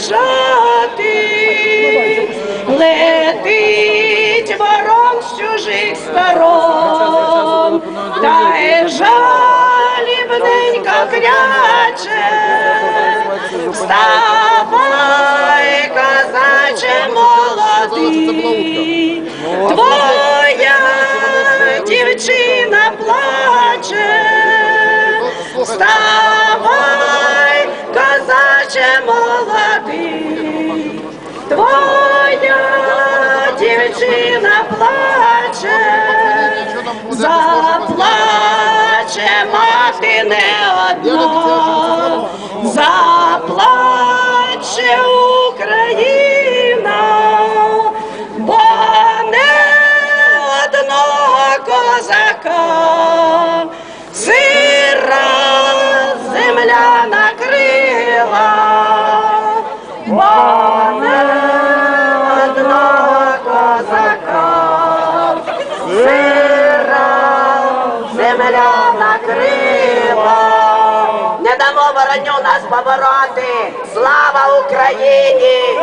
лежати, летить ворон з чужих сторон, та й жалібненько кряче, вставай, казаче молодий, твоя дівчина плаче. вставай козаче молодий, твоя дівчина плаче, заплаче мати не одна, заплаче Україна, бо не одного козака земля накрила. Не дамо вороню нас побороти. Слава Україні!